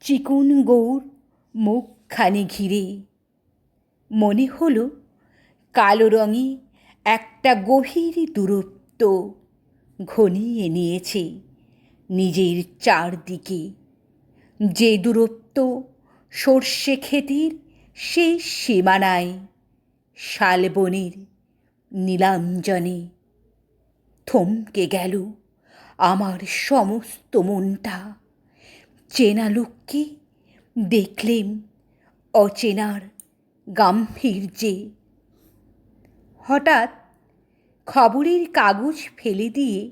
চিকুন গৌর মুখখানি ঘিরে। মনে হলো কালো রঙে একটা গভীর দূরত্ব ঘনিয়ে নিয়েছে নিজের চারদিকে। যে দূরত্ব সর্ষে ক্ষেতের সেই সীমানায়, শালবনের নীলাঞ্জনে। থমকে গেল আমার সমস্ত মনটা। চেনা লোককে দেখলেম অচেনার গাম্ভীর্যে। হঠাৎ খবরের কাগজ ফেলে দিয়ে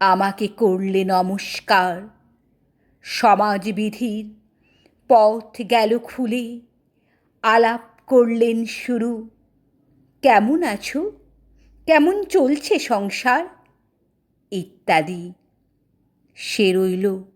আমাকে করলে নমস্কার। সমাজবিধির পথ গেল খুলে, আলাপ করলেন শুরু। কেমন আছো? কেমন চলছে সংসার? ইত্যাদি। সে রইল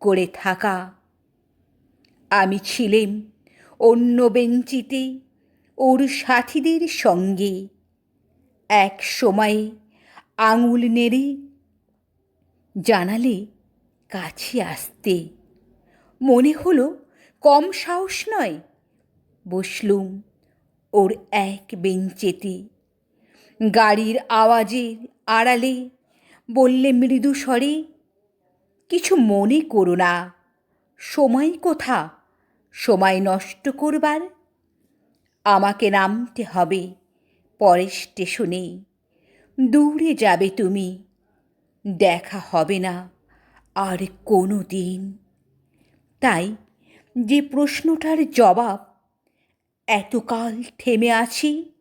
করে থাকা। আমি ছিলেম অন্য বেঞ্চিতে ওর সাথীদের সঙ্গে। এক সময়ে আঙুল নেড়ে জানালে কাছে আসতে। মনে হলো কম সাহস নয়। বসলুম ওর এক বেঞ্চেতে। গাড়ির আওয়াজের আড়ালে বললে মৃদু স্বরে কিছু মনে করো না। সময় কোথা? সময় নষ্ট করবার? আমাকে নামতে হবে পরের স্টেশনে। দূরে যাবে তুমি, দেখা হবে না আর কোনো দিন তাই যে প্রশ্নটার জবাব এতকাল থেমে আছি,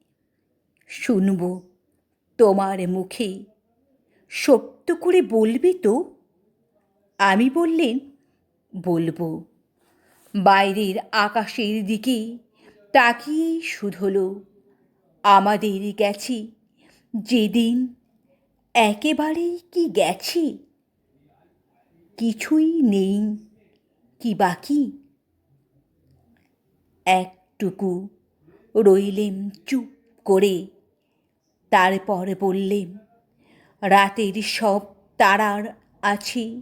শুনব তোমার মুখে। সত্য করে বলবি তো আমি বললেন, বলব। বাইরের আকাশের দিকে তাকিয়েই শুধলো, আমাদের গেছি, যেদিন একেবারেই কি গেছি? কিছুই নেই কি বাকি? একটুকু রইলেম চুপ করে, তারপর বললেম, রাতের সব তারার আছে।